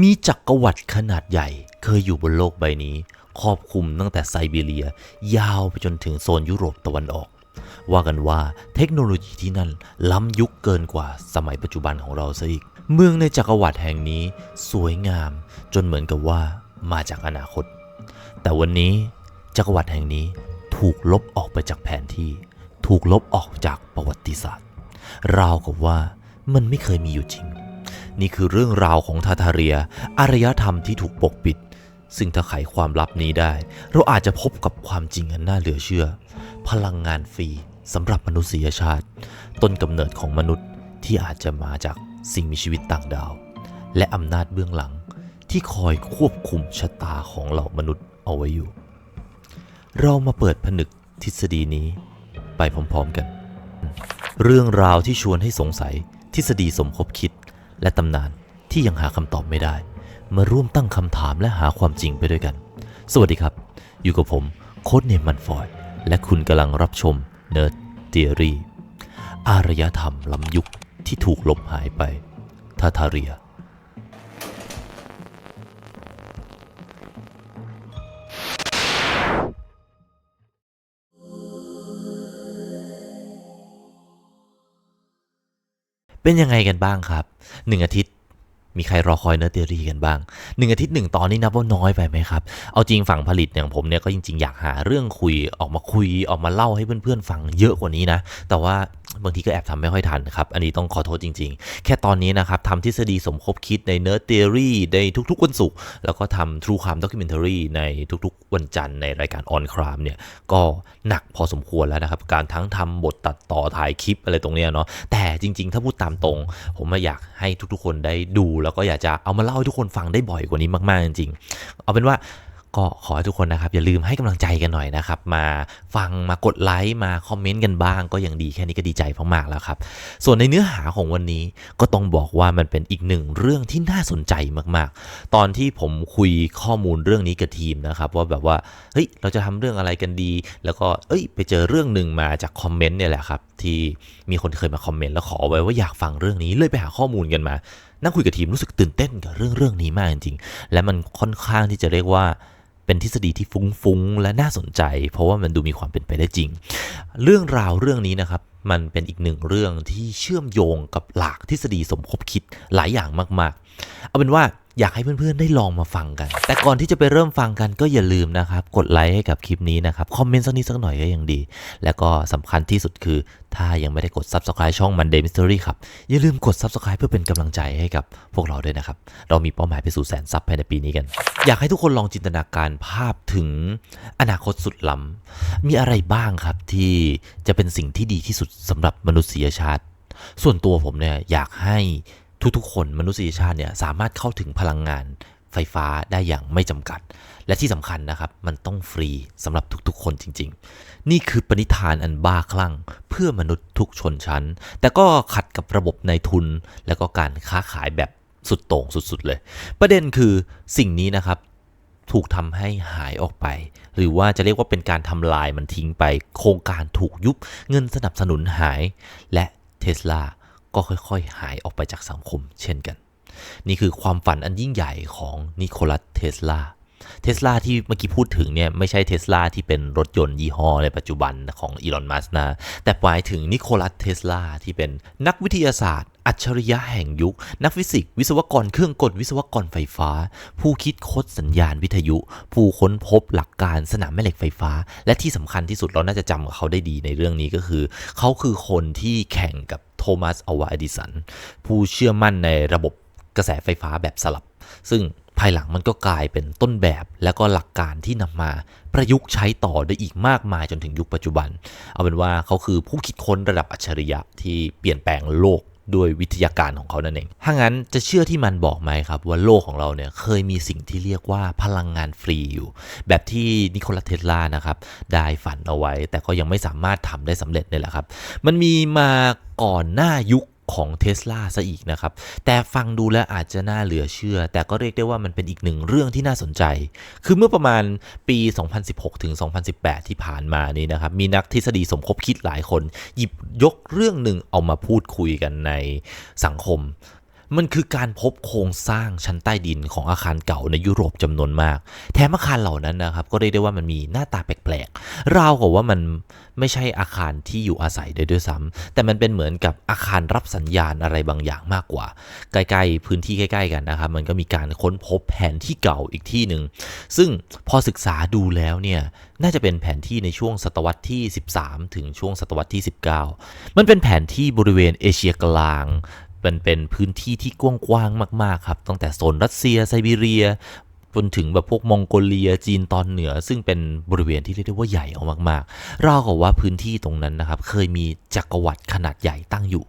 มีจักรวรรดิขนาดใหญ่ เคยอยู่บนโลกใบนี้ ครอบคลุมตั้งแต่ไซบีเรีย ยาวไปจนถึงโซนยุโรปตะวันออก ว่ากันว่าเทคโนโลยีที่นั่นล้ำยุคเกินกว่าสมัยปัจจุบันของเราซะอีก เมืองในจักรวรรดิแห่งนี้สวยงาม จนเหมือนกับว่ามาจากอนาคต แต่วันนี้จักรวรรดิแห่งนี้ถูกลบออกไปจากแผนที่ ถูกลบออกจากประวัติศาสตร์ ราวกับว่ามันไม่เคยมีอยู่จริง นี่คือเรื่องราวของทาทาเรีย อารยธรรมที่ถูกปกปิด ซึ่งถ้าไขความลับนี้ได้ เราอาจจะพบกับความจริงอันน่าเหลือเชื่อ พลังงานฟรีสำหรับมนุษยชาติ ต้นกำเนิดของมนุษย์ที่อาจจะมาจากสิ่งมีชีวิตต่างดาว และอำนาจเบื้องหลังที่คอยควบคุมชะตาของเหล่ามนุษย์เอาไว้อยู่ เรามาเปิดผนึกทฤษฎีนี้ไปพร้อมๆกัน เรื่องราวที่ชวนให้สงสัยทฤษฎีสมคบคิด และตำนานที่ยังหาคำตอบไม่ได้ มาร่วมตั้งคำถามและหาความจริงไปด้วยกัน สวัสดีครับ อยู่กับผมโค้ดเนมมันฟอย และคุณกำลังรับชม Nerd Theory อารยธรรมล้ำยุคที่ถูกลบหายไปทาทาเรีย เป็นยังไงกันบ้างครับหนึ่งอาทิตย์ มีใครรอคอยเนื้อเตอรี่กันบ้างหนึ่งอาทิตย์หนึ่งตอนนี้นับว่าน้อยไปไหมครับ เอาจริงฝั่งผลิตอย่างผมเนี่ยก็จริง ๆ อยากหาเรื่องคุยออกมาคุยออกมาเล่าให้เพื่อนๆฟังเยอะกว่านี้นะ แต่ว่าบางทีก็แอบทำไม่ค่อยทันครับ อันนี้ต้องขอโทษจริง ๆ แค่ตอนนี้นะครับทำทฤษฎีสมคบคิดในเนื้อเตอรี่ในทุกๆวันศุกร์แล้วก็ทำ True Crime Documentary ในทุกๆ วันจันทร์ในรายการ On Crime เนี่ยก็หนักพอสมควรแล้วนะครับ การทั้งทำบทตัดต่อถ่ายคลิปอะไรตรงเนี้ยเนาะแต่จริง ๆ ถ้าพูดตามตรง ผมอยากให้ทุกๆ คนได้ดูแล้วก็อยากจะเอามาเล่าให้ทุกคนฟังได้บ่อยกว่านี้มากๆจริงๆเอาเป็นว่าก็ขอให้ทุกคนนะครับ อย่าลืมให้กำลังใจกันหน่อยนะครับ มาฟังมากดไลค์มาคอมเมนต์กันบ้าง ก็ยังดีแค่นี้ก็ดีใจมากๆแล้วครับ ส่วนในเนื้อหาของวันนี้ก็ต้องบอกว่ามันเป็นอีกหนึ่งเรื่องที่น่าสนใจมากๆ ตอนที่ผมคุยข้อมูลเรื่องนี้กับทีมนะครับ ว่าแบบว่าเฮ้ยเราจะทำเรื่องอะไรกันดี แล้วก็เอ้ย ไปเจอเรื่องหนึ่งมาจากคอมเมนต์เนี่ยแหละครับที่มีคนเคยมาคอมเมนต์แล้วขอไว้ว่าอยากฟังเรื่องนี้เลยไปหาข้อมูลกันมา นั่งคุยกับทีมรู้สึกตื่นเต้นกับเรื่องเรื่องนี้มากจริงๆ และมันค่อนข้างที่จะเรียกว่าเป็นทฤษฎีที่ฟุ้งๆ และน่าสนใจ เพราะว่ามันดูมีความเป็นไปได้จริง เรื่องราวเรื่องนี้นะครับมันเป็นอีกหนึ่งเรื่องที่เชื่อมโยงกับหลักทฤษฎีสมคบคิดหลายอย่างมากๆ เอาเป็นว่า อยากให้เพื่อนๆได้ลองมาฟังกัน แต่ก่อนที่จะไปเริ่มฟังกันก็อย่าลืมนะครับ กดไลค์ให้กับคลิปนี้นะครับ คอมเมนต์สักนิดสักหน่อยก็ยังดี แล้วก็สำคัญที่สุดคือ ถ้ายังไม่ได้กด Subscribe ช่อง Monday Mystery ครับ อย่าลืมกด Subscribe เพื่อเป็นกำลังใจให้กับพวกเราด้วยนะครับ เรามีเป้าหมายไปสู่แสนซับภายในปีนี้กัน อยากให้ทุกคนลองจินตนาการภาพถึงอนาคตสุดล้ำมีอะไรบ้างครับที่จะเป็นสิ่งที่ดีที่สุดสำหรับมนุษยชาติ ส่วนตัวผมเนี่ยอยากให้ ทุกๆ คนมนุษยชาติเนี่ยสามารถเข้าถึงพลังงานไฟฟ้าได้อย่างไม่จำกัด และที่สำคัญนะครับ มันต้องฟรีสำหรับทุกๆ คนจริง ๆ นี่คือปณิธานอันบ้าคลั่ง เพื่อมนุษย์ทุกชนชั้น แต่ก็ขัดกับระบบในทุน แล้วก็การค้าขายแบบสุดโต่งสุดๆ เลย ประเด็นคือสิ่งนี้นะครับถูกทำให้หายออกไป หรือว่าจะเรียกว่าเป็นการทำลายมันทิ้งไป โครงการถูกยุบเงินสนับสนุนหาย และเทสลา ก็ค่อยๆ หายออกไปจากสังคมเช่นกัน นี่คือความฝันอันยิ่งใหญ่ของนิโคลัสเทสลา เทสลาที่เมื่อกี้พูดถึงเนี่ยไม่ใช่เทสลาที่เป็นรถยนต์ยี่ห้อในปัจจุบันของอีลอน มัสนะ แต่หมายถึงนิโคลัส เทสลาที่เป็นนักวิทยาศาสตร์ อัจฉริยะแห่งยุค นักฟิสิกส์วิศวกรเครื่องกล วิศวกรไฟฟ้า ผู้คิดค้นสัญญาณวิทยุ ผู้ค้นพบหลักการสนามแม่เหล็กไฟฟ้า และที่สำคัญที่สุดเราน่าจะจำเขาได้ดีในเรื่องนี้ก็คือ เขาคือคนที่แข่งกับโทมัสอวาอดิสันผู้เชื่อมั่นในระบบกระแสไฟฟ้าแบบสลับ ซึ่ง ภายหลังมันก็กลายเป็นต้นแบบและก็หลักการที่นำมาประยุกต์ใช้ต่อได้อีกมากมายจนถึงยุคปัจจุบัน เอาเป็นว่าเขาคือผู้คิดค้นระดับอัจฉริยะที่เปลี่ยนแปลงโลกด้วยวิทยาการของเขานั่นเอง ถ้างั้นจะเชื่อที่มันบอกไหมครับ ว่าโลกของเราเนี่ยเคยมีสิ่งที่เรียกว่าพลังงานฟรีอยู่ แบบที่นิโคลัสเทสลานะครับได้ฝันเอาไว้ แต่ก็ยังไม่สามารถทำได้สำเร็จเนี่ยแหละครับ มันมีมาก่อนหน้ายุค ของเทสลาซะอีกนะครับ แต่ฟังดูแล้วอาจจะน่าเหลือเชื่อ แต่ก็เรียกได้ว่ามันเป็นอีกหนึ่งเรื่องที่น่าสนใจ คือเมื่อประมาณปี 2016 ถึง 2018 ที่ผ่านมานี้นะครับ มีนักทฤษฎีสมคบคิดหลายคน หยิบยกเรื่องหนึ่งเอามาพูดคุยกันในสังคม มันคือการพบโครงสร้างชั้นใต้ดินของอาคารเก่าในยุโรปจำนวนมาก แถมอาคารเหล่านั้นนะครับ ก็เรียกได้ว่ามันมีหน้าตาแปลกๆ ราวกับว่ามันไม่ใช่อาคารที่อยู่อาศัยได้ด้วยซ้ำแต่มันเป็นเหมือนกับอาคารรับสัญญาณอะไรบางอย่างมากกว่า ใกล้ๆ พื้นที่ใกล้ ๆ กันนะครับ มันก็มีการค้นพบแผนที่เก่าอีกที่หนึ่ง ซึ่งพอศึกษาดูแล้วเนี่ยน่าจะเป็นแผนที่ในช่วงศตวรรษที่ 13 ถึงช่วงศตวรรษที่ 19 มันเป็นแผนที่บริเวณเอเชียกลาง เป็นเป็นพื้นที่ที่กว้างๆมาก ๆ ครับ ตั้งแต่โซนรัสเซียไซบีเรียจนถึงแบบพวกมองโกเลียจีนตอนเหนือ ซึ่งเป็นบริเวณที่เรียกได้ว่าใหญ่เอามากๆราวกับว่าพื้นที่ตรงนั้นนะครับ เคยมีจักรวรรดิขนาดใหญ่ตั้งอยู่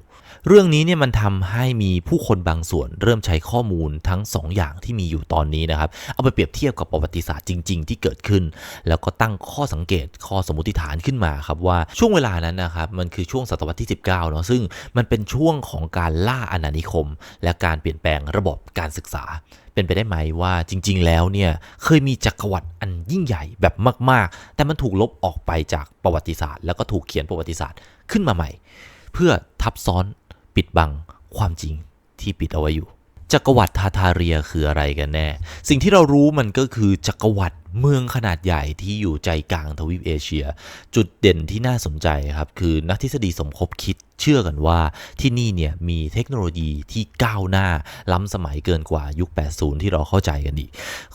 เรื่องนี้เนี่ยมันทำให้มีผู้คนบางส่วนเริ่มใช้ข้อมูลทั้ง 2 อย่างที่มีอยู่ตอนนี้นะครับ เอาไปเปรียบเทียบกับประวัติศาสตร์จริง ๆ ที่เกิดขึ้น แล้วก็ตั้งข้อสังเกตข้อสมมติฐานขึ้นมาครับว่าช่วงเวลานั้นนะครับมันคือช่วงศตวรรษที่ 19เนาะซึ่งมันเป็นช่วงของการล่าอาณานิคม และการเปลี่ยนแปลงระบบการศึกษาเป็นไปได้ไหมว่าจริง ๆ แล้วเนี่ยเคยมีจักรวรรดิอันยิ่งใหญ่แบบมาก ๆ แต่มันถูกลบออกไปจากประวัติศาสตร์ แล้วก็ถูกเขียนประวัติศาสตร์ขึ้นมาใหม่ เพื่อทับซ้อน ปิดบังความจริงที่ปิดเอาไว้อยู่ จักรวรรดิทาทาเรียคืออะไรกันแน่ สิ่งที่เรารู้มันก็คือจักรวรรดิเมืองขนาดใหญ่ที่อยู่ใจกลางทวีปเอเชีย จุดเด่นที่น่าสนใจครับคือนักทฤษฎีสมคบคิด เชื่อกันว่าที่นี่เนี่ยมีเทคโนโลยีที่ก้าวหน้าล้ำสมัยเกินกว่ายุค 80 ที่เราเข้าใจกันดี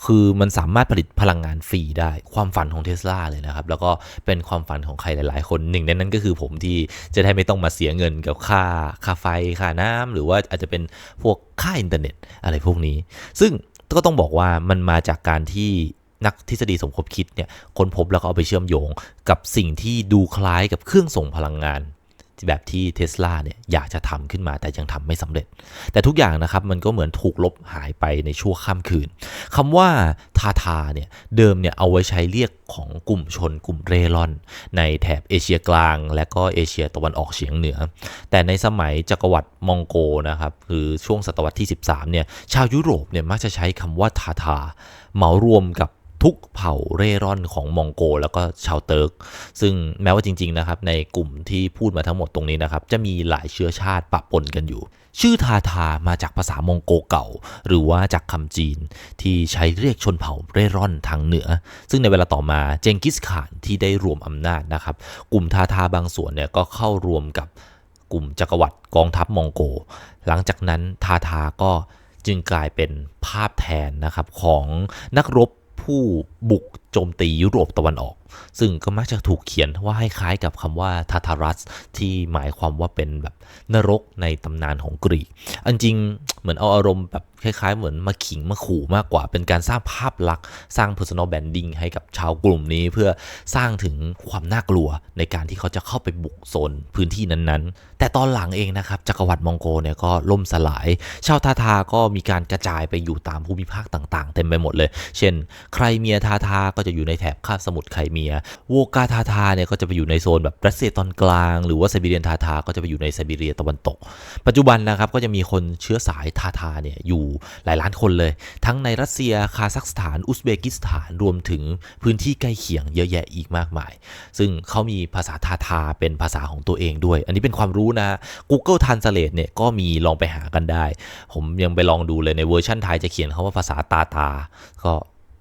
คือมันสามารถผลิตพลังงานฟรีได้ ความฝันของเทสลาเลยนะครับ แล้วก็เป็นความฝันของใครหลาย ๆ คนหนึ่งในนั้นก็คือผมที่จะได้ไม่ต้องมาเสียเงินกับค่าค่าไฟค่าน้ำหรือว่าอาจจะเป็นพวกค่าอินเทอร์เน็ตอะไรพวกนี้ ซึ่งก็ต้องบอกว่ามันมาจากการที่นักทฤษฎีสมคบคิดเนี่ยค้นพบแล้วก็เอาไปเชื่อมโยงกับสิ่งที่ดูคล้ายกับเครื่องส่งพลังงาน แบบที่เทสลาเนี่ยอยากจะทำขึ้นมาแต่ยังทำไม่สำเร็จ แต่ทุกอย่างนะครับมันก็เหมือนถูกลบหายไปในชั่วข้ามคืนคำว่าทาทาเนี่ยเดิมเนี่ยเอาไว้ใช้เรียกของกลุ่มชนกลุ่มเร่ร่อน ในแถบเอเชียกลาง และก็เอเชียตะวันออกเฉียงเหนือ แต่ในสมัยจักรวรรดิมองโกนะครับคือช่วงศตวรรษที่ 13เนี่ยชาวยุโรปเนี่ยมักจะใช้คำว่าทาทาเหมารวมกับ ทุกเผ่าเร่ร่อนของมองโกแล้วก็ชาวเติร์ก ซึ่งแม้ว่าจริงๆนะครับในกลุ่มที่พูดมาทั้งหมดตรงนี้นะครับ จะมีหลายเชื้อชาติปะปนกันอยู่ ชื่อทาทามาจากภาษามองโกเก่า หรือว่าจากคำจีนที่ใช้เรียกชนเผ่าเร่ร่อนทางเหนือ ซึ่งในเวลาต่อมาเจงกิสข่านที่ได้รวมอำนาจนะครับ กลุ่มทาทาบางส่วนเนี่ยก็เข้ารวมกับกลุ่มจักรวรรดิกองทัพมองโก หลังจากนั้นทาทาก็จึงกลายเป็นภาพแทนนะครับของนักรบ ผู้บุกโจมตียุโรปตะวันออก ซึ่งก็มักจะถูกเขียนว่าให้คล้ายกับคำว่าทาทารัส ที่หมายความว่าเป็นแบบนรกในตำนานของกรีก อันจริงเหมือนเอาอารมณ์แบบ คล้ายๆ เหมือนมาขิงมาขู่มากกว่า เป็นการสร้างภาพลักษณ์สร้าง personal branding ให้กับชาวกลุ่มนี้ เพื่อสร้างถึงความน่ากลัวในการที่เขาจะเข้าไปบุกโซนพื้นที่นั้นๆ แต่ตอนหลังเองนะครับจักรวรรดิมองโกเนี่ยก็ล่มสลาย ชาวทาทาก็มีการกระจายไปอยู่ตามภูมิภาคต่างๆ เต็มไปหมดเลย เช่น ใครเมียทาทาก็จะอยู่ในแถบคาบสมุทรไครเมียโวกาทาทาเนี่ยก็จะไปอยู่ในโซนแบบรัสเซียตอนกลาง หรือว่าไซบีเรียนทาทาก็จะไปอยู่ในไซบีเรียตะวันตก ปัจจุบันนะครับก็จะมีคนเชื้อสายทาทาเนี่ยอยู่หลายล้านคนเลย ทั้งในรัสเซีย คาซัคสถาน อุซเบกิสถาน รวมถึงพื้นที่ใกล้เคียงเยอะแยะอีกมากมาย ซึ่งเขามีภาษาทาทาเป็นภาษาของตัวเองด้วย อันนี้เป็นความรู้นะ Google Translate เนี่ยก็มีลองไปหากันได้ ผมยังไปลองดูเลยในเวอร์ชันไทยจะเขียนคาว่าภาษาตาตา ก็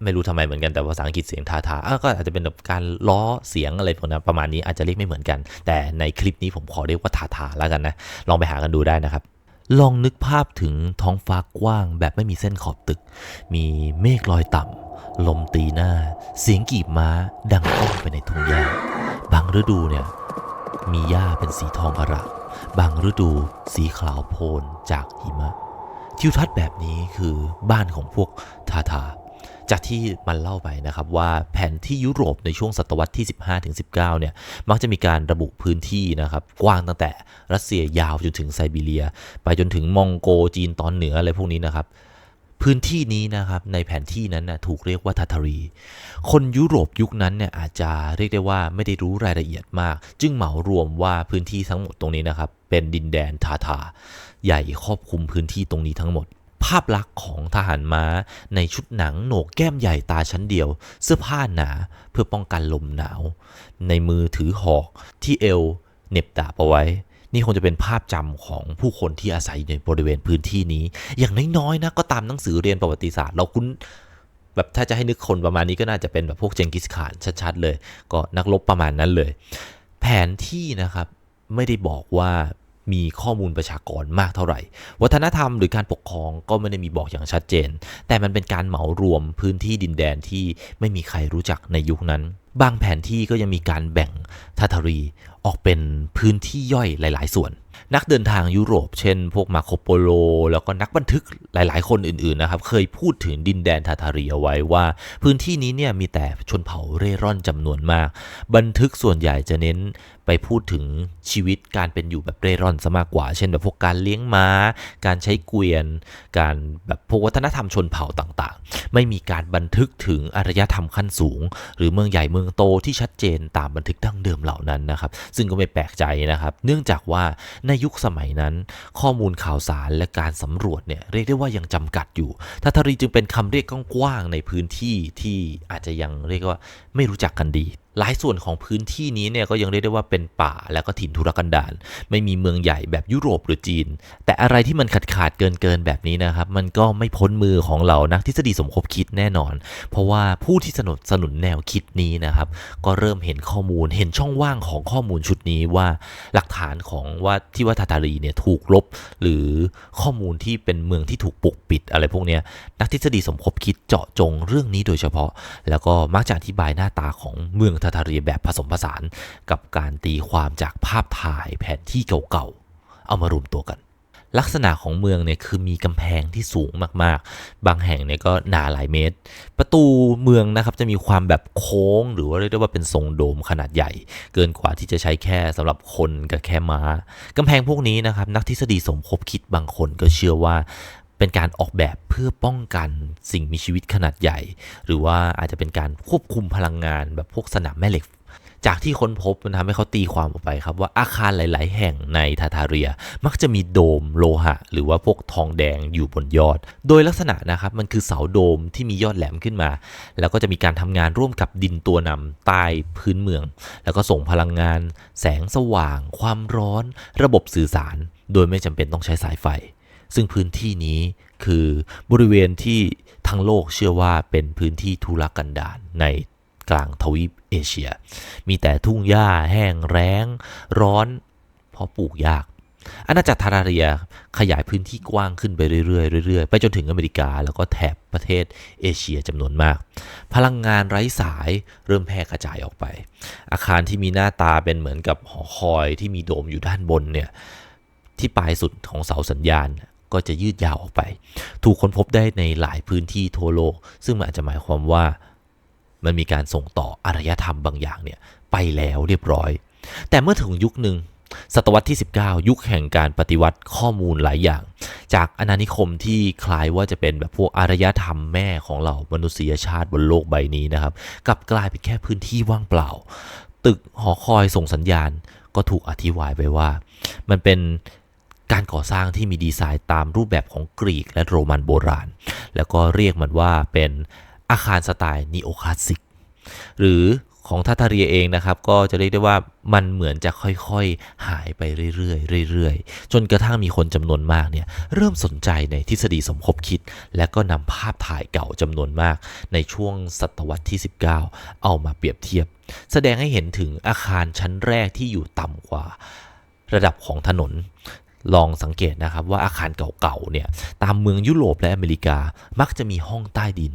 ไม่รู้ทำไมเหมือนกันแต่ภาษาอังกฤษเสียงทาทาก็อาจจะเป็นแบบการล้อเสียงอะไรพวกนั้นประมาณนี้อาจจะเรียกไม่เหมือนกัน แต่ในคลิปนี้ผมขอเรียกว่าทาทาแล้วกันนะ ลองไปหากันดูได้นะครับ ลองนึกภาพถึงท้องฟ้ากว้างแบบไม่มีเส้นขอบตึก มีเมฆลอยต่ำ ลมตีหน้า เสียงกีบม้าดังก้องไปในทุ่งหญ้า บางฤดูเนี่ย มีหญ้าเป็นสีทองอร่ามบางฤดูสีขาวโพลนจากหิมะ ทิวทัศน์แบบนี้คือบ้านของพวกทาทา จากที่มันเล่าไปนะครับว่าแผนที่ยุโรปในช่วงศตวรรษที่ 15-19 เนี่ยมักจะมีการระบุพื้นที่นะครับกว้างตั้งแต่รัสเซียยาวจนถึงไซบีเรีย ไปจนถึงมองโกจีนตอนเหนืออะไรพวกนี้นะครับพื้นที่นี้นะครับในแผนที่นั้นนะถูกเรียกว่าทาทารี คนยุโรปยุคนั้นเนี่ยอาจจะเรียกได้ว่าไม่ได้รู้รายละเอียดมาก จึงเหมารวมว่าพื้นที่ทั้งหมดตรงนี้นะครับเป็นดินแดนทาทา ใหญ่ครอบคลุมพื้นที่ตรงนี้ทั้งหมด ภาพลักษณ์ของทหารม้าในชุดหนังโหนกแก้มใหญ่ตาชั้นเดียว เสื้อผ้าหนาเพื่อป้องกันลมหนาว ในมือถือหอกที่เอวเหน็บดาบเอาไว้ นี่คงจะเป็นภาพจำของผู้คนที่อาศัยอยู่ในบริเวณพื้นที่นี้ อย่างน้อยๆนะก็ตามหนังสือเรียนประวัติศาสตร์เราคุ้นแบบถ้าจะให้นึกคนประมาณนี้ก็น่าจะเป็นแบบพวกเจงกิสข่านชัดๆเลย ก็นักรบประมาณนั้นเลย แผนที่นะครับไม่ได้บอกว่า มีข้อมูลประชากรมากเท่าไหร่ วัฒนธรรมหรือการปกครองก็ไม่ได้มีบอกอย่างชัดเจน แต่มันเป็นการเหมารวมพื้นที่ดินแดนที่ไม่มีใครรู้จักในยุคนั้น บางแผนที่ก็ยังมีการแบ่งทัทารีออกเป็นพื้นที่ย่อยหลาย ๆ ส่วน นักเดินทางยุโรป เช่น พวกมาโคโปโล แล้วก็นักบันทึกหลาย ๆ คนอื่น ๆ นะครับ เคยพูดถึงดินแดนทาทารีเอาไว้ว่า พื้นที่นี้เนี่ยมีแต่ชนเผ่าเร่ร่อนจำนวนมาก บันทึกส่วนใหญ่จะเน้นไปพูดถึงชีวิตการเป็นอยู่แบบเร่ร่อนซะมากกว่า เช่นแบบพวกการเลี้ยงม้า การใช้เกวียน การแบบพวกวัฒนธรรมชนเผ่าต่างๆ ไม่มีการบันทึกถึงอารยธรรมขั้นสูง หรือเมืองใหญ่เมืองโตที่ชัดเจนตามบันทึกดั้งเดิมเหล่านั้นนะครับ ซึ่งก็ไม่แปลกใจนะครับ เนื่องจากว่าในในยุคสมัยนั้น ข้อมูลข่าวสารและการสำรวจเนี่ยเรียกได้ว่ายังจำกัดอยู่ทัทรีจึงเป็นคำเรียกกว้างๆในพื้นที่ที่อาจจะยังเรียกว่าไม่รู้จักกันดี หลายส่วนของพื้นที่นี้เนี่ยก็ยังเรียกได้ว่าเป็นป่าและก็ถิ่นทุรกันดารไม่มีเมืองใหญ่แบบยุโรปหรือจีน แต่อะไรที่มันขาดขาดเกินเกินแบบนี้นะครับ มันก็ไม่พ้นมือของเรานักทฤษฎีสมคบคิดแน่นอน เพราะว่าผู้ที่สนับสนุนแนวคิดนี้นะครับ ก็เริ่มเห็นข้อมูลเห็นช่องว่างของข้อมูลชุดนี้ว่าหลักฐานของว่าที่ว่าทาตารีเนี่ยถูกลบ หรือข้อมูลที่เป็นเมืองที่ถูกปกปิดอะไรพวกเนี้ยนักทฤษฎีสมคบคิดเจาะจงเรื่องนี้โดยเฉพาะ แล้วก็มักจะอธิบายหน้าตาของเมืองทาตารีแบบผสมผสานกับการตีความจากภาพถ่ายแผนที่เก่าๆ เอามารวมตัวกัน ลักษณะของเมืองเนี่ยคือมีกำแพงที่สูงมากๆ บางแห่งเนี่ยก็หนาหลายเมตร ประตูเมืองนะครับจะมีความแบบโค้งหรือว่าเรียกได้ว่าเป็นทรงโดมขนาดใหญ่ เกินกว่าที่จะใช้แค่สำหรับคนกับแค่ม้ากำแพงพวกนี้นะครับนักทฤษฎีสมคบคิดบางคนก็เชื่อว่า เป็นการออกแบบเพื่อป้องกันสิ่งมีชีวิตขนาดใหญ่ หรือว่าอาจจะเป็นการควบคุมพลังงานแบบพวกสนามแม่เหล็ก จากที่ค้นพบมันทำให้เขาตีความออกไปครับว่าอาคารหลาย ๆ แห่งในทาทาเรีย มักจะมีโดมโลหะ หรือว่าพวกทองแดงอยู่บนยอด โดยลักษณะนะครับมันคือเสาโดมที่มียอดแหลมขึ้นมา แล้วก็จะมีการทำงานร่วมกับดินตัวนำใต้พื้นเมือง แล้วก็ส่งพลังงาน แสงสว่าง ความร้อน ระบบสื่อสาร โดยไม่จำเป็นต้องใช้สายไฟ ซึ่งพื้นที่นี้คือบริเวณที่ทั้งโลกเชื่อว่าเป็นพื้นที่ทุรกันดารในกลางทวีปเอเชีย มีแต่ทุ่งหญ้าแห้งแล้ง ร้อนเพราะปลูกยากอาณาจักรทาราเรียขยายพื้นที่กว้างขึ้นไปเรื่อยๆเรื่อยๆ ไปจนถึงอเมริกาแล้วก็แถบประเทศเอเชียจำนวนมาก พลังงานไร้สายเริ่มแพร่กระจายออกไป อาคารที่มีหน้าตาเป็นเหมือนกับหอคอยที่มีโดมอยู่ด้านบนเนี่ยที่ปลายสุดของเสาสัญญาณ ก็จะยืดยาวออกไป ถูกค้นพบได้ในหลายพื้นที่ทั่วโลก ซึ่งมันอาจจะหมายความว่ามันมีการส่งต่ออารยธรรมบางอย่างเนี่ยไปแล้วเรียบร้อย แต่เมื่อถึงยุคหนึ่งศตวรรษที่ 19 ยุคแห่งการปฏิวัติข้อมูลหลายอย่าง จากอาณานิคมที่คล้ายว่าจะเป็นแบบพวกอารยธรรมแม่ของเรามนุษยชาติบนโลกใบนี้นะครับกลับกลายเป็นแค่พื้นที่ว่างเปล่า ตึกหอคอยส่งสัญญาณก็ถูกอธิบายไปว่า มันเป็น การก่อสร้างที่มีดีไซน์ตามรูปแบบของกรีกและโรมันโบราณ แล้วก็เรียกมันว่าเป็นอาคารสไตล์นีโอคลาสสิก หรือของทาทาเรียเองนะครับ ก็จะเรียกได้ว่ามันเหมือนจะค่อยๆ หายไปเรื่อยๆเรื่อยๆ จนกระทั่งมีคนจำนวนมากเนี่ยเริ่มสนใจในทฤษฎีสมคบคิด และก็นำภาพถ่ายเก่าจำนวนมาก ในช่วงศตวรรษที่ 19 เอามาเปรียบเทียบ แสดงให้เห็นถึงอาคารชั้นแรกที่อยู่ต่ำกว่าระดับของถนน ลองสังเกตนะครับว่าอาคารเก่าๆเนี่ยตามเมืองยุโรปและอเมริกามักจะมีห้องใต้ดิน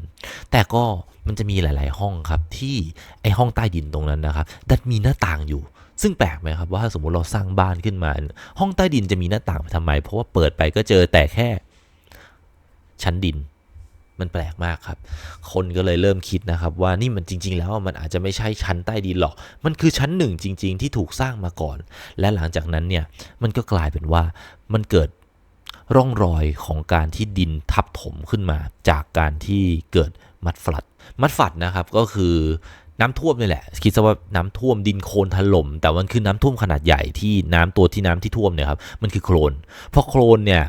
แต่ก็มันจะมีหลาย ๆ ห้องครับที่ไอห้องใต้ดินตรงนั้นนะครับดันมีหน้าต่างอยู่ ซึ่งแปลกไหมครับว่าถ้าสมมติเราสร้างบ้านขึ้นมา ห้องใต้ดินจะมีหน้าต่างไปทำไม เพราะว่าเปิดไปก็เจอแต่แค่ชั้นดิน มันแปลกมากครับ คนก็เลยเริ่มคิดนะครับ ว่านี่มันจริง ๆ แล้วมันอาจจะไม่ใช่ชั้นใต้ดินหรอก มันคือชั้นหนึ่งจริง ๆ ที่ถูกสร้างมาก่อน และหลังจากนั้นเนี่ยมันก็กลายเป็นว่ามันเกิดร่องรอยของการที่ดินทับถมขึ้นมา จากการที่เกิดมัดฟลัด มัดฟลัดนะครับก็คือน้ำท่วมนี่แหละ คิดซะว่าน้ำท่วมดินโคลนถล่มแต่มันคือน้ำท่วมขนาดใหญ่ที่น้ำตัวที่น้ำที่ท่วมเนี่ยครับมันคือโคลนพราะโคลนเนี่ย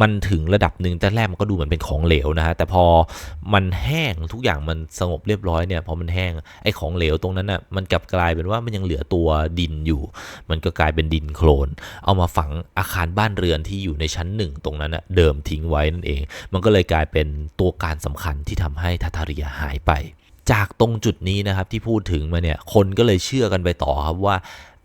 มันถึงระดับหนึ่งแต่แรกมันก็ดูเหมือนเป็นของเหลวนะฮะแต่พอมันแห้งทุกอย่างมันสงบเรียบร้อยเนี่ยพอมันแห้งไอ้ของเหลวตรงนั้นอะมันกลับกลายเป็นว่ามันยังเหลือตัวดินอยู่ มันก็กลายเป็นดินโคลน เอามาฝังอาคารบ้านเรือนที่อยู่ในชั้นหนึ่งตรงนั้นอะเดิมทิ้งไว้นั่นเอง มันก็เลยกลายเป็นตัวการสำคัญที่ทำให้ทาทาเรียหายไป จากตรงจุดนี้นะครับที่พูดถึงมาเนี่ยคนก็เลยเชื่อกันไปต่อครับว่า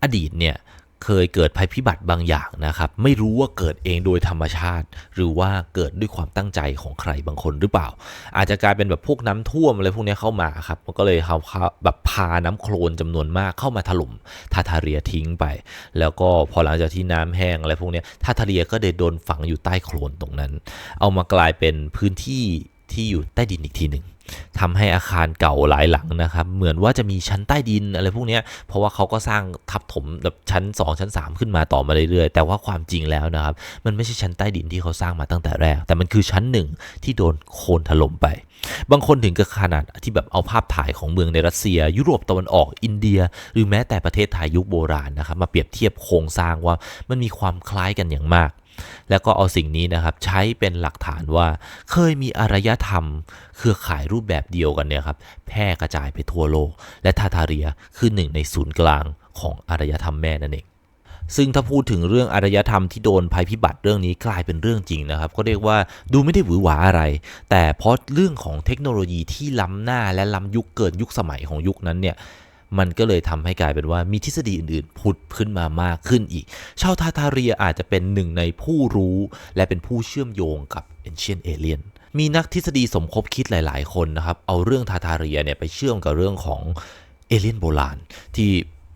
อดีตเนี่ย เคยเกิดภัยพิบัติบางอย่างนะครับ ไม่รู้ว่าเกิดเองโดยธรรมชาติ หรือว่าเกิดด้วยความตั้งใจของใครบางคนหรือเปล่า อาจจะกลายเป็นแบบพวกน้ำท่วมอะไรพวกนี้เข้ามาครับมันก็เลยเขาแบบพาน้ำโคลนจำนวนมากเข้ามาถล่มทาทาเรียทิ้งไป แล้วก็พอหลังจากที่น้ำแห้งอะไรพวกนี้ทาทาเรียก็ได้โดนฝังอยู่ใต้โคลนตรงนั้น เอามากลายเป็นพื้นที่ที่อยู่ใต้ดินอีกทีหนึ่ง ทำให้อาคารเก่าหลายหลังนะครับ เหมือนว่าจะมีชั้นใต้ดินอะไรพวกนี้เพราะว่าเขาก็สร้างทับถมแบบชั้น 2 ชั้น 3 ขึ้นมาต่อมาเรื่อยๆ แต่ว่าความจริงแล้วนะครับ มันไม่ใช่ชั้นใต้ดินที่เขาสร้างมาตั้งแต่แรก แต่มันคือชั้นหนึ่งที่โดนโค่นถล่มไป บางคนถึงกับขนาดที่แบบเอาภาพถ่ายของเมืองในรัสเซีย ยุโรปตะวันออกอินเดีย หรือแม้แต่ประเทศไทยยุคโบราณนะครับมาเปรียบเทียบโครงสร้างว่ามันมีความคล้ายกันอย่างมาก แล้วก็เอาสิ่งนี้นะครับใช้เป็นหลักฐานว่าเคยมีอารยธรรม เครือข่ายรูปแบบเดียวกันเนี่ยครับแพร่กระจายไปทั่วโลก และทาทาเรียคือหนึ่งในศูนย์กลางของอารยธรรมแม่นั่นเองซึ่งถ้าพูดถึงเรื่องอารยธรรมที่โดนภัยพิบัติเรื่องนี้กลายเป็นเรื่องจริงนะครับ ก็เรียกว่าดูไม่ได้หวือหวาอะไร แต่เพราะเรื่องของเทคโนโลยีที่ล้ำหน้าและล้ำยุคเกินยุคสมัยของยุคนั้นเนี่ย มันก็เลยทำให้กลายเป็นว่ามีทฤษฎีอื่นๆ พุดขึ้นมามากขึ้นอีก ชาวทาทาเรียอาจจะเป็นหนึ่งในผู้รู้และเป็นผู้เชื่อมโยงกับ Ancient Alien มีนักทฤษฎีสมคบคิดหลาย ๆ คนนะครับ เอาเรื่องทาทาเรียเนี่ยไปเชื่อมกับเรื่องของเอเลี่ยนโบราณ ที่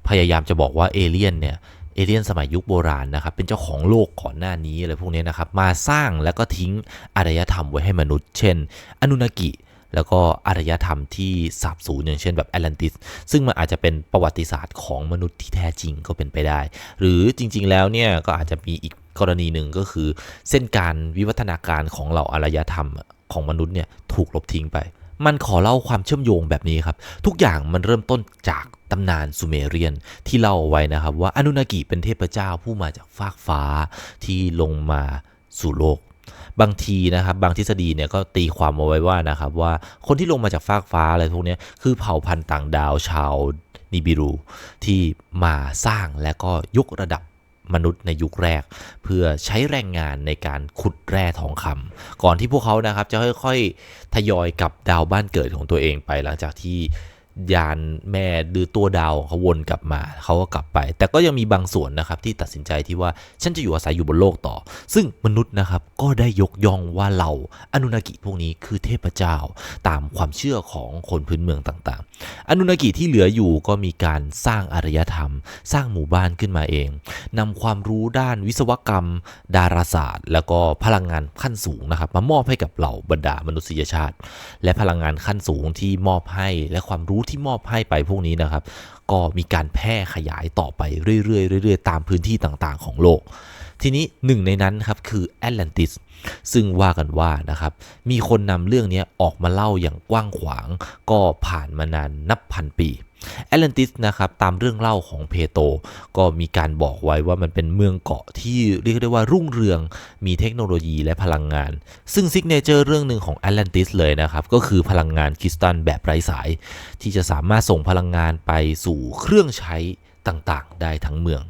พยายามจะบอกว่าเอเลี่ยนเนี่ยเอเลี่ยนสมัยยุคโบราณนะครับ เป็นเจ้าของโลกก่อนหน้านี้อะไรพวกนี้นะครับ มาสร้างแล้วก็ทิ้งอารยธรรมไว้ให้มนุษย์ เช่น อนุนากิ แล้วก็อารยธรรมที่สาบสูญอย่างเช่นแบบแอตแลนติส ซึ่งมันอาจจะเป็นประวัติศาสตร์ของมนุษย์ที่แท้จริงก็เป็นไปได้ หรือจริง ๆ แล้วเนี่ยก็อาจจะมีอีกกรณีหนึ่งก็คือ เส้นการวิวัฒนาการของเหล่าอารยธรรมของมนุษย์เนี่ยถูกลบทิ้งไป มันขอเล่าความเชื่อมโยงแบบนี้ครับ ทุกอย่างมันเริ่มต้นจากตำนานซูเมเรียนที่เล่าไว้นะครับ ว่าอนุนากิเป็นเทพเจ้าผู้มาจากฟากฟ้าที่ลงมาสู่โลก บางทีนะครับบางทฤษฎีเนี่ยก็ตีความเอาไว้ว่านะครับว่าคนที่ลงมาจากฟากฟ้าอะไรพวกนี้คือเผ่าพันธุ์ต่างดาวชาวนิบิรูที่มาสร้างและก็ยกระดับมนุษย์ในยุคแรก เพื่อใช้แรงงานในการขุดแร่ทองคำก่อนที่พวกเขานะครับจะค่อยๆทยอยกลับดาวบ้านเกิดของตัวเองไปหลังจากที่ ยานแม่ดือตัวดาวเขาวนกลับมาเขาก็กลับไป แต่ก็ยังมีบางส่วนนะครับที่ตัดสินใจที่ว่าฉันจะอยู่อาศัยอยู่บนโลกต่อ ซึ่งมนุษย์นะครับก็ได้ยกย่องว่าเราอนุนากิพวกนี้คือเทพเจ้าตามความเชื่อของคนพื้นเมืองต่างๆ อนุนากิที่เหลืออยู่ก็มีการสร้างอารยธรรม สร้างหมู่บ้านขึ้นมาเองนำความรู้ด้านวิศวกรรม ดาราศาสตร์ แล้วก็พลังงานขั้นสูงนะครับมามอบให้กับเหล่าบรรดามนุษยชาติ และพลังงานขั้นสูงที่มอบให้และความรู้ที่มอบให้ไปพวกนี้นะครับ ก็มีการแพร่ขยายต่อไปเรื่อยๆเรื่อยๆตามพื้นที่ต่างๆ ของโลก ทีนี้หนึ่งในนั้นครับคือแอตแลนติสซึ่งว่ากันว่านะครับ มีคนนำเรื่องนี้ออกมาเล่าอย่างกว้างขวาง ก็ผ่านมานานนับพันปี แอตแลนติสนะครับตามเรื่องเล่าของเพโตก็มีการบอกไว้ว่ามันเป็นเมืองเกาะที่เรียกได้ว่ารุ่งเรือง มีเทคโนโลยีและพลังงาน ซึ่งซิกเนเจอร์เรื่องหนึ่งของแอตแลนติสเลยนะครับ ก็คือพลังงานคริสตัลแบบไร้สาย ที่จะสามารถส่งพลังงานไปสู่เครื่องใช้ต่างๆ ได้ทั้งเมือง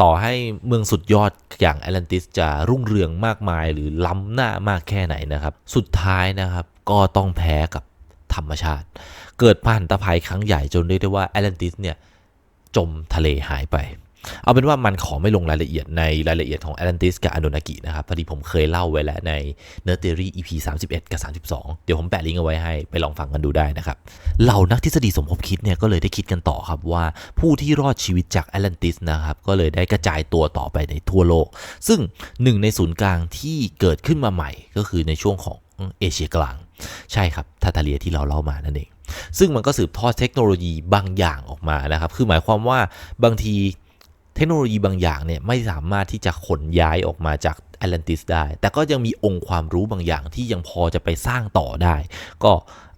ต่อให้เมืองสุดยอดอย่างแอตแลนติสจะรุ่งเรืองมากมายหรือล้ำหน้ามากแค่ไหนนะครับ สุดท้ายนะครับก็ต้องแพ้กับธรรมชาติ เกิดผ่านตะภัยครั้งใหญ่จนเรียกได้ว่าแอตแลนติสเนี่ยจมทะเลหายไป เอาเป็นว่ามันขอไม่ลงรายละเอียดในรายละเอียดของแอตแลนติสกับอโนนากินะครับพอดีผมเคยเล่าไว้แล้วในเนื้อเทอรี่ EP 31กับ 32 เดี๋ยวผมแปะลิงก์เอาไว้ให้ไปลองฟังกันดูได้นะครับ เหล่านักทฤษฎีสมคบคิดเนี่ยก็เลยได้คิดกันต่อครับว่าผู้ที่รอดชีวิตจากแอตแลนติสนะครับก็เลยได้กระจายตัวต่อไปในทั่วโลก ซึ่งหนึ่งในศูนย์กลางที่เกิดขึ้นมาใหม่ ก็คือในช่วงของเอเชียกลาง ใช่ครับทาทาเลียที่เราเล่ามานั่นเอง ซึ่งมันก็สืบทอดเทคโนโลยีบางอย่างออกมานะครับ คือหมายความว่าบางทีเทคโนโลยีบางอย่างเนี่ยไม่สามารถที่จะขนย้ายออกมาจากแอตแลนติสได้ แต่ก็ยังมีองค์ความรู้บางอย่างที่ยังพอจะไปสร้างต่อได้ ก็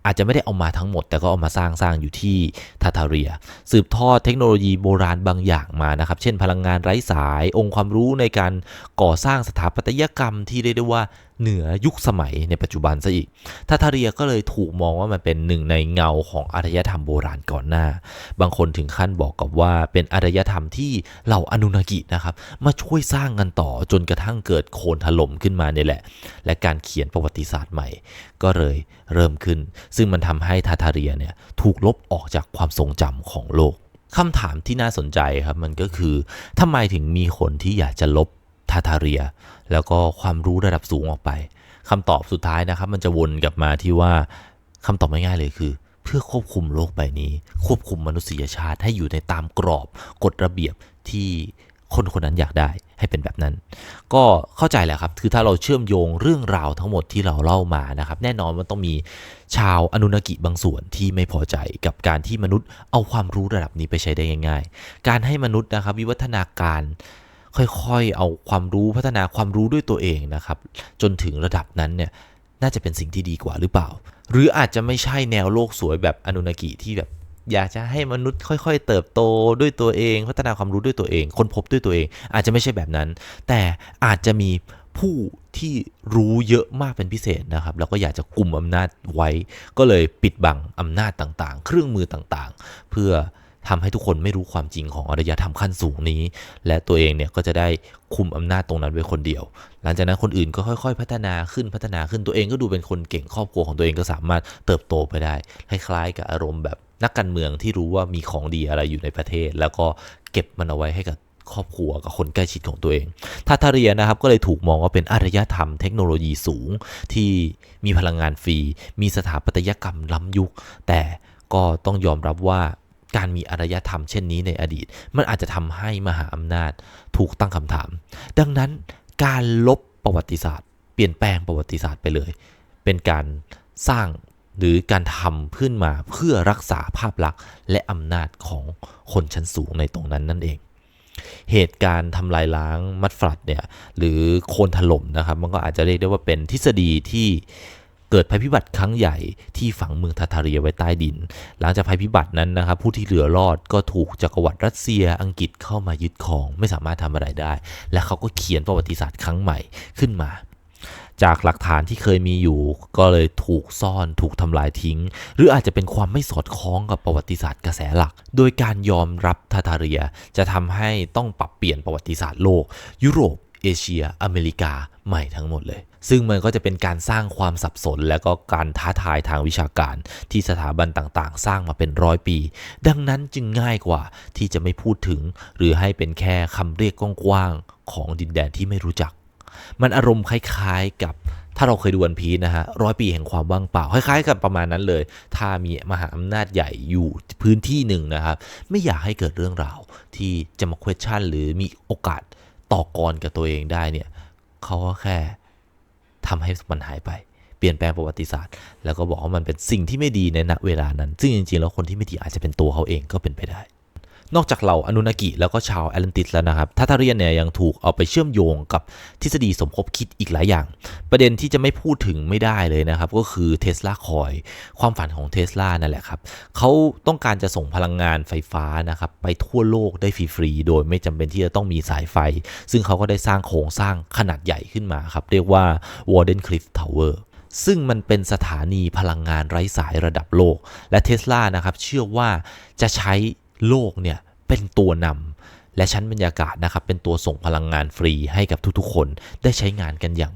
อาจจะไม่ได้เอามาทั้งหมด แต่ก็เอามาสร้างสร้างอยู่ที่ทาทาเรีย สืบทอดเทคโนโลยีโบราณบางอย่างมานะครับ เช่นพลังงานไร้สาย องค์ความรู้ในการก่อสร้างสถาปัตยกรรมที่เรียกได้ว่า เหนือยุคสมัยในปัจจุบันซะอีกทาทาเรียก็เลยถูกมองว่ามันเป็นหนึ่งในเงาของอารยธรรมโบราณก่อนหน้า บางคนถึงขั้นบอกกับว่าเป็นอารยธรรมที่เหล่าอนุนากินะครับมาช่วยสร้างกันต่อจนกระทั่งเกิดโคลนถล่มขึ้นมาเนี่ยแหละ และการเขียนประวัติศาสตร์ใหม่ ก็เลยเริ่มขึ้น ซึ่งมันทำให้ทาทาเรียเนี่ยถูกลบออกจากความทรงจำของโลกคำถามที่น่าสนใจครับมันก็คือทำไมถึงมีคนที่อยากจะลบ ทาทาเรีย แล้วก็ความรู้ระดับสูงออกไปคำตอบสุดท้ายนะครับ มันจะวนกลับมาที่ว่าคำตอบง่ายๆเลยคือ เพื่อควบคุมโลกใบนี้ ควบคุมมนุษยชาติให้อยู่ในตามกรอบกฎระเบียบที่คนคนนั้นอยากได้ให้เป็นแบบนั้น ก็เข้าใจแหละครับ คือถ้าเราเชื่อมโยงเรื่องราวทั้งหมดที่เราเล่ามานะครับ แน่นอนมันต้องมีชาวอนุนกิบางส่วนที่ไม่พอใจกับการที่มนุษย์เอาความรู้ระดับนี้ไปใช้ได้ง่าย ๆ การให้มนุษย์นะครับวิวัฒนาการ ค่อยๆ เอาความรู้พัฒนาความรู้ด้วยตัวเองนะครับ จนถึงระดับนั้นเนี่ยน่าจะเป็นสิ่งที่ดีกว่าหรือเปล่า หรืออาจจะไม่ใช่แนวโลกสวยแบบอนุนากิที่แบบอยากจะให้มนุษย์ค่อย ๆ เติบโตด้วยตัวเอง พัฒนาความรู้ด้วยตัวเองค้นพบด้วยตัวเอง อาจจะไม่ใช่แบบนั้น แต่อาจจะมีผู้ที่รู้เยอะมากเป็นพิเศษนะครับ แล้วก็อยากจะกลุ่มอำนาจไว้ ก็เลยปิดบังอำนาจต่างๆ เครื่องมือต่างๆ เพื่อ ทำให้ทุกคนไม่รู้ความจริงของอารยธรรมขั้นสูงนี้ และตัวเองเนี่ยก็จะได้คุมอำนาจตรงนั้นไว้คนเดียว หลังจากนั้นคนอื่นก็ค่อย ๆ พัฒนาขึ้นพัฒนาขึ้นตัวเองก็ดูเป็นคนเก่งครอบครัวของตัวเองก็สามารถเติบโตไปได้คล้ายๆกับอารมณ์แบบนักการเมืองที่รู้ว่ามีของดีอะไรอยู่ในประเทศ แล้วก็เก็บมันเอาไว้ให้กับครอบครัวกับคนใกล้ชิดของตัวเองทาทาเรียนะครับก็เลยถูกมองว่าเป็นอารยธรรมเทคโนโลยีสูงที่มีพลังงานฟรี มีสถาปัตยกรรมล้ำยุค แต่ก็ต้องยอมรับว่า การมีอารยธรรมเช่นนี้ในอดีต มันอาจจะทำให้มหาอำนาจถูกตั้งคำถาม ดังนั้นการลบประวัติศาสตร์ เปลี่ยนแปลงประวัติศาสตร์ไปเลย เป็นการสร้างหรือการทำขึ้นมาเพื่อรักษาภาพลักษณ์ และอำนาจของคนชั้นสูงในตรงนั้นนั่นเอง เหตุการณ์ทำลายล้างมัดฟลัดเนี่ยหรือโคนถล่มนะครับ มันก็อาจจะเรียกได้ว่าเป็นทฤษฎีที่ เกิดภัยพิบัติครั้งใหญ่ที่ฝังเมืองทาทาเรียไว้ใต้ดิน หลังจากภัยพิบัตินั้นนะครับผู้ที่เหลือรอดก็ถูกจักรวรรดิรัสเซียอังกฤษเข้ามายึดครองไม่สามารถทำอะไรได้ และเขาก็เขียนประวัติศาสตร์ครั้งใหม่ขึ้นมาจากหลักฐานที่เคยมีอยู่ก็เลยถูกซ่อนถูกทำลายทิ้ง หรืออาจจะเป็นความไม่สอดคล้องกับประวัติศาสตร์กระแสหลัก โดยการยอมรับทาทาเรียจะทำให้ต้องปรับเปลี่ยนประวัติศาสตร์โลก ยุโรป เอเชีย อเมริกา ใหม่ทั้งหมดเลย ซึ่งมันก็จะเป็นการสร้างความสับสน และก็การท้าทายทางวิชาการที่สถาบันต่างๆ สร้างมาเป็นร้อยปี ดังนั้นจึงง่ายกว่าที่จะไม่พูดถึง หรือให้เป็นแค่คำเรียกกว้างๆของดินแดนที่ไม่รู้จัก มันอารมณ์คล้ายๆกับถ้าเราเคยดูวันพีนะฮะร้อยปีแห่งความว่างเปล่า คล้ายๆ กับประมาณนั้นเลย ถ้ามีมหาอำนาจใหญ่อยู่พื้นที่หนึ่งนะครับ ไม่อยากให้เกิดเรื่องราวที่จะมา question หรือมีโอกาสต่อกรกับตัวเองได้เนี่ย เขาก็แค่ทำให้มันหายไป เปลี่ยนแปลงประวัติศาสตร์ แล้วก็บอกว่ามันเป็นสิ่งที่ไม่ดีในณเวลานั้น ซึ่งจริงๆแล้วคนที่ไม่ดีอาจจะเป็นตัวเขาเองก็เป็นไปได้ นอกจากเหล่าอนุนากิแล้วก็ชาวแอตแลนติสแล้วนะครับทาทาเรียนเนี่ยยังถูกเอาไปเชื่อมโยงกับทฤษฎีสมคบคิดอีกหลายอย่าง ประเด็นที่จะไม่พูดถึงไม่ได้เลยนะครับ ก็คือเทสลาคอยความฝันของเทสลานั่นแหละครับเขาต้องการจะส่งพลังงานไฟฟ้านะครับไปทั่วโลกได้ฟรีๆโดยไม่จำเป็นที่จะต้องมีสายไฟ ซึ่งเขาก็ได้สร้างโครงสร้างขนาดใหญ่ขึ้นมาครับเรียกว่า Warden Cliff Tower ซึ่งมันเป็นสถานีพลังงานไร้สายระดับโลก และเทสลานะครับเชื่อว่าจะใช้ โลกเนี่ยเป็นตัวนำและชั้นบรรยากาศนะครับเป็นตัวส่งพลังงานฟรีให้กับทุกๆ คนได้ใช้งานกันอย่าง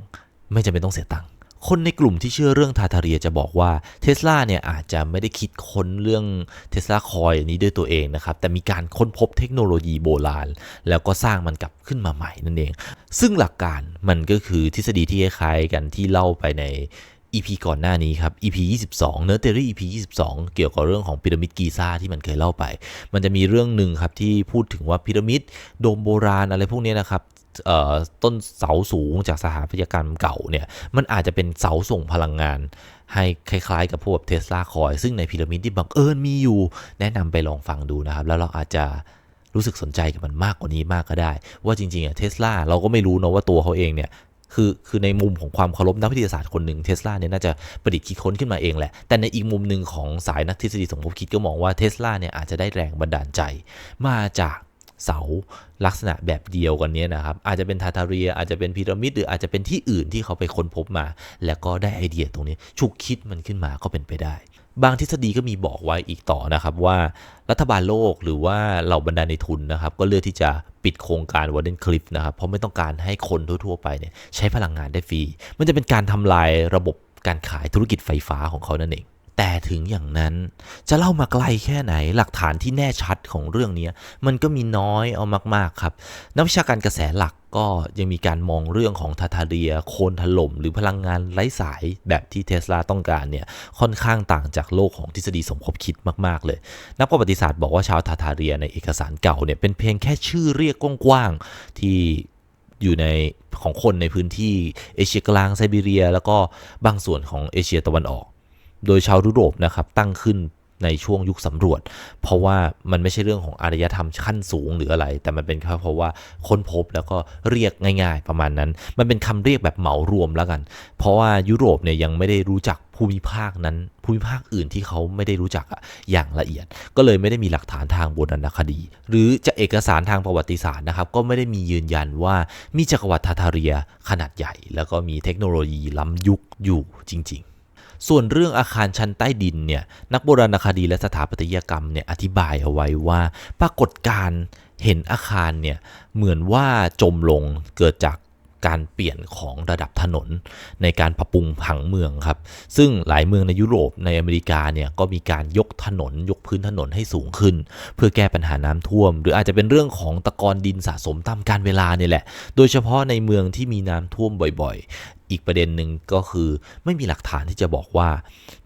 ไม่จำเป็นต้องเสียตังค์คนในกลุ่มที่เชื่อเรื่องทาทาเรียจะบอกว่าเทสลาเนี่ยอาจจะไม่ได้คิดค้นเรื่องเทสลาคอยนี้ด้วยตัวเองนะครับ แต่มีการค้นพบเทคโนโลยีโบราณ แล้วก็สร้างมันกลับขึ้นมาใหม่นั่นเอง ซึ่งหลักการมันก็คือทฤษฎีที่คล้ายกันที่เล่าไปใน EP ก่อนหน้านี้ครับ EP 22เนื้อเทอรี่ EP 22 เกี่ยวกับเรื่องของพีระมิดกีซ่าที่มันเคยเล่าไป มันจะมีเรื่องหนึ่งครับที่พูดถึงว่าพีระมิดโดมโบราณอะไรพวกนี้นะครับต้นเสาสูงจากสถาปัตยกรรมเก่าเนี่ยมันอาจจะเป็นเสาส่งพลังงาน ให้คล้ายๆ กับพวกเทสลาคอยซึ่งในพีระมิดที่บังเอิญมีอยู่ แนะนำไปลองฟังดูนะครับ แล้วเราอาจจะรู้สึกสนใจกับมันมากกว่านี้มากก็ได้ ว่าจริงๆอะเทสลาเราก็ไม่รู้นะว่าตัวเขาเองเนี่ย คือคือในมุมของความเคารพนักวิทยาศาสตร์คนหนึ่งเทสลาเนี่ยน่าจะประดิษฐ์คิดค้นขึ้นมาเองแหละ แต่ในอีกมุมหนึ่งของสายนักทฤษฎีสมคบคิดก็มองว่าเทสลาเนี่ยอาจจะได้แรงบันดาลใจ มาจากเสาลักษณะแบบเดียวกันนี้นะครับ อาจจะเป็นทาทาเรีย อาจจะเป็นพีระมิดหรืออาจจะเป็นที่อื่นที่เขาไปค้นพบมา แล้วก็ได้ไอเดียตรงนี้ฉุกคิดมันขึ้นมาก็เป็นไปได้ บางทฤษฎีก็มีบอกไว้อีกต่อนะครับว่ารัฐบาลโลกหรือว่าเหล่าบรรดาในทุนนะครับ ก็เลือกที่จะปิดโครงการวอร์เดนคลิฟนะครับ เพราะไม่ต้องการให้คนทั่ว ๆ ไปเนี่ยใช้พลังงานได้ฟรี มันจะเป็นการทำลายระบบการขายธุรกิจไฟฟ้าของเขานั่นเอง แต่ถึงอย่างนั้นจะเล่ามาไกลแค่ไหน หลักฐานที่แน่ชัดของเรื่องนี้มันก็มีน้อยเอามากๆครับ นักวิชาการกระแสหลักก็ยังมีการมองเรื่องของทาทาเรีย โคนถล่ม หรือพลังงานไร้สายแบบที่เทสลาต้องการเนี่ยค่อนข้างต่างจากโลกของทฤษฎีสมคบคิดมาก ๆ เลย นักประวัติศาสตร์บอกว่าชาวทาทาเรียในเอกสารเก่าเนี่ยเป็นเพียงแค่ชื่อเรียกกว้างๆที่อยู่ในของคนในพื้นที่เอเชียกลางไซบีเรีย แล้วก็บางส่วนของเอเชียตะวันออก โดยชาวยุโรปนะครับตั้งขึ้นในช่วงยุคสำรวจ เพราะว่ามันไม่ใช่เรื่องของอารยธรรมขั้นสูงหรืออะไร แต่มันเป็นแค่เพราะว่าค้นพบแล้วก็เรียกง่ายๆ ประมาณนั้น มันเป็นคำเรียกแบบเหมารวมแล้วกัน เพราะว่ายุโรปเนี่ยยังไม่ได้รู้จักภูมิภาคนั้น ภูมิภาคอื่นที่เขาไม่ได้รู้จักอะอย่างละเอียด ก็เลยไม่ได้มีหลักฐานทางโบราณคดี หรือจะเอกสารทางประวัติศาสตร์นะครับ ก็ไม่ได้มียืนยันว่ามีจักรวรรดิทาทาเรียขนาดใหญ่ แล้วก็มีเทคโนโลยีล้ำยุคอยู่จริง ๆ ส่วนเรื่องอาคารชั้นใต้ดินเนี่ยนักโบราณคดีและสถาปัตยกรรมเนี่ยอธิบายเอาไว้ว่า ปรากฏการเห็นอาคารเนี่ยเหมือนว่าจมลงเกิดจากการเปลี่ยนของระดับถนนในการปรับปรุงผังเมืองครับ ซึ่งหลายเมืองในยุโรปในอเมริกาเนี่ยก็มีการยกถนนยกพื้นถนนให้สูงขึ้น เพื่อแก้ปัญหาน้ำท่วม หรืออาจจะเป็นเรื่องของตะกอนดินสะสมตามการเวลาเนี่ยแหละ โดยเฉพาะในเมืองที่มีน้ำท่วมบ่อย อีกประเด็นหนึ่งก็คือไม่มีหลักฐานที่จะบอกว่า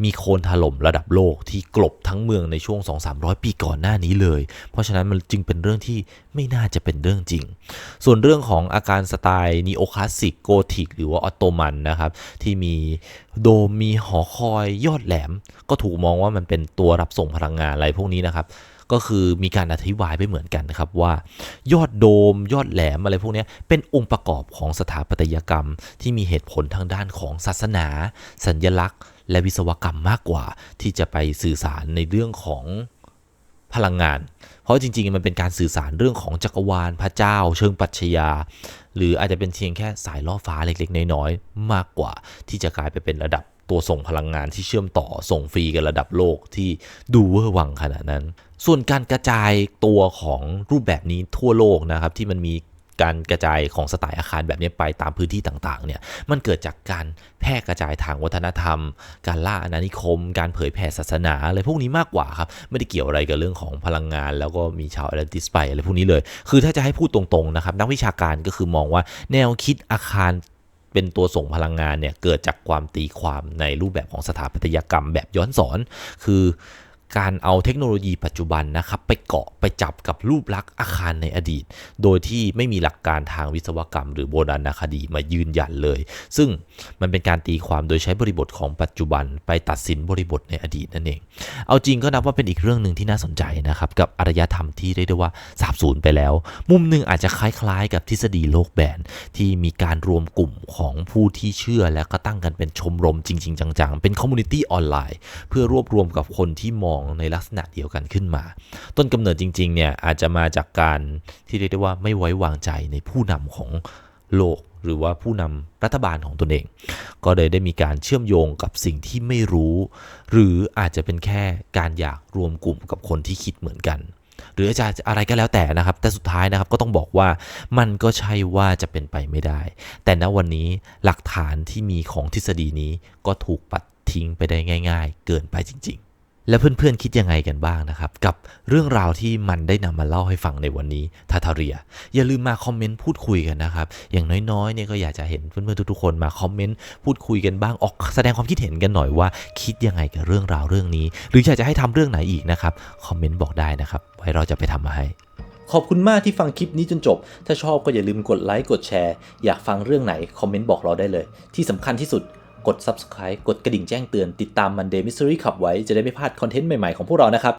มีโคลนถล่มระดับโลกที่กลบทั้งเมืองในช่วง 2-300 ปีก่อนหน้านี้เลย เพราะฉะนั้นมันจึงเป็นเรื่องที่ไม่น่าจะเป็นเรื่องจริง ส่วนเรื่องของอาการสไตล์นีโอคลาสสิกโกธิกหรือว่าออตโตมันนะครับที่มีโดมมีหอคอยยอดแหลม ก็ถูกมองว่ามันเป็นตัวรับส่งพลังงานอะไรพวกนี้นะครับ ก็คือมีการอธิบายไปเหมือนกันนะครับว่ายอดโดมยอดแหลมอะไรพวกนี้เป็นองค์ประกอบของสถาปัตยกรรม ที่มีเหตุผลทางด้านของศาสนา สัญญลักษณ์ และวิศวกรรมมากกว่า ที่จะไปสื่อสารในเรื่องของพลังงาน เพราะจริงๆ มันเป็นการสื่อสารเรื่องของจักรวาลพระเจ้า เชิงปรัชญา หรืออาจจะเป็นเพียงแค่สายล่อฟ้าเล็กๆ น้อยๆ มากกว่า ที่จะกลายไปเป็นระดับตัวส่งพลังงานที่เชื่อมต่อส่งฟรีกันระดับโลกที่ดูเวอร์วังขนาดนั้น ส่วนการกระจายตัวของรูปแบบนี้ทั่วโลกนะครับที่มันมีการกระจายของสไตล์อาคารแบบนี้ไปตามพื้นที่ต่างๆ เนี่ย มันเกิดจากการแพร่กระจายทางวัฒนธรรม การล่าอาณานิคม การเผยแผ่ศาสนาอะไรพวกนี้มากกว่าครับ ไม่ได้เกี่ยวอะไรกับเรื่องของพลังงาน แล้วก็มีชาวแอตแลนติสไปอะไรพวกนี้เลย คือถ้าจะให้พูดตรงๆ นะครับ นักวิชาการก็คือมองว่าแนวคิดอาคารเป็นตัวส่งพลังงานเนี่ย เกิดจากความตีความในรูปแบบของสถาปัตยกรรมแบบย้อนสอน คือ การเอาเทคโนโลยีปัจจุบันนะครับไปเกาะไปจับกับรูปลักษณ์อาคารในอดีต โดยที่ไม่มีหลักการทางวิศวกรรม หรือโบราณคดีมายืนยันเลย ซึ่งมันเป็นการตีความโดยใช้บริบทของปัจจุบันไปตัดสินบริบทในอดีตนั่นเอง เอาจริงก็นับว่าเป็นอีกเรื่องหนึ่งที่น่าสนใจนะครับกับอารยธรรมที่เรียกได้ว่าสาบสูญไปแล้ว มุมหนึ่งอาจจะคล้ายๆ กับทฤษฎีโลกแบนที่มีการรวมกลุ่มของผู้ที่เชื่อและก็ตั้งกันเป็นชมรมจริง ๆ จังๆ เป็นคอมมูนิตี้ออนไลน์เพื่อรวบรวมกับคนที่มองในลักษณะเดียวกันขึ้นมา ต้นกำเนิดจริงๆเนี่ยอาจจะมาจากการที่เรียกได้ว่าไม่ไว้วางใจในผู้นำของโลกหรือว่าผู้นำรัฐบาลของตนเอง ก็เลยได้มีการเชื่อมโยงกับสิ่งที่ไม่รู้ หรืออาจจะเป็นแค่การอยากรวมกลุ่มกับคนที่คิดเหมือนกัน หรืออาจจะอะไรก็แล้วแต่นะครับ แต่สุดท้ายนะครับก็ต้องบอกว่ามันก็ใช่ว่าจะเป็นไปไม่ได้ แต่ณวันนี้หลักฐานที่มีของทฤษฎีนี้ก็ถูกปัดทิ้งไปได้ง่าย ๆ เกินไปจริง ๆ แล้วเพื่อนๆคิดยังไงกันบ้างนะครับ กับเรื่องราวที่มันได้นำมาเล่าให้ฟังในวันนี้ทาทาเรีย อย่าลืมมาคอมเมนต์พูดคุยกันนะครับ อย่างน้อยๆเนี่ยก็อยากจะเห็นเพื่อนๆทุกๆคนมาคอมเมนต์พูดคุยกันบ้างออกแสดงความคิดเห็นกันหน่อยว่า คิดยังไงกับเรื่องราวเรื่องนี้ หรืออยากจะให้ทำเรื่องไหนอีกนะครับคอมเมนต์บอกได้นะครับไว้เราจะไปทำมาให้ขอบคุณมากที่ฟังคลิปนี้จนจบ ถ้าชอบก็อย่าลืมกดไลค์ กดแชร์ อยากฟังเรื่องไหน คอมเมนต์บอกเราได้เลย ที่สำคัญที่สุด กด Subscribe กดกระดิ่งแจ้งเตือนติดตาม Monday Mystery Club ไว้จะได้ไม่พลาดคอนเทนต์ใหม่ ๆ ของพวกเรานะครับ